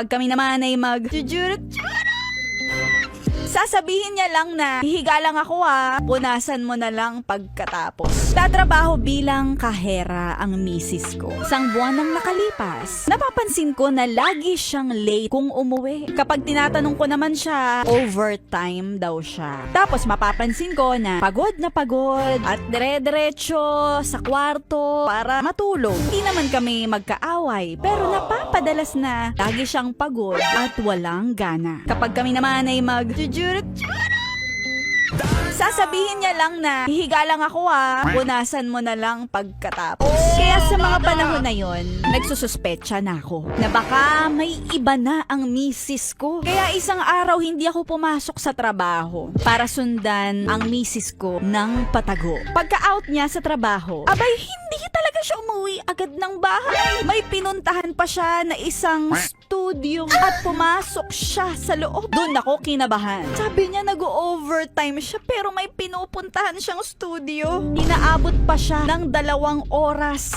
Kapag kami naman ay mag Sasabihin niya lang na, hihiga lang ako ha, punasan mo na lang pagkatapos. Tatrabaho bilang kahera ang misis ko. Isang buwan nang nakalipas, napapansin ko na lagi siyang late kung umuwi. Kapag tinatanong ko naman siya, overtime daw siya. Tapos mapapansin ko na pagod na pagod at dire-diretso sa kwarto para matulog. Hindi naman kami magkaaway, pero napapadalas na lagi siyang pagod at walang gana. Kapag kami naman ay mag Cırcırık cırcırık. Sasabihin niya lang na, hihiga lang ako ha, punasan mo na lang pagkatapos. Kaya sa mga panahon na yon, nagsususpecha na ako na baka may iba na ang misis ko. Kaya isang araw hindi ako pumasok sa trabaho para sundan ang misis ko ng patago. Pagka-out niya sa trabaho, abay hindi talaga siya umuwi agad ng bahay. May pinuntahan pa siya na isang studio at pumasok siya sa loob. Doon ako kinabahan. Sabi niya nag-overtime siya pero may pinupuntahan siyang studio. Inaabot pa siya ng dalawang oras.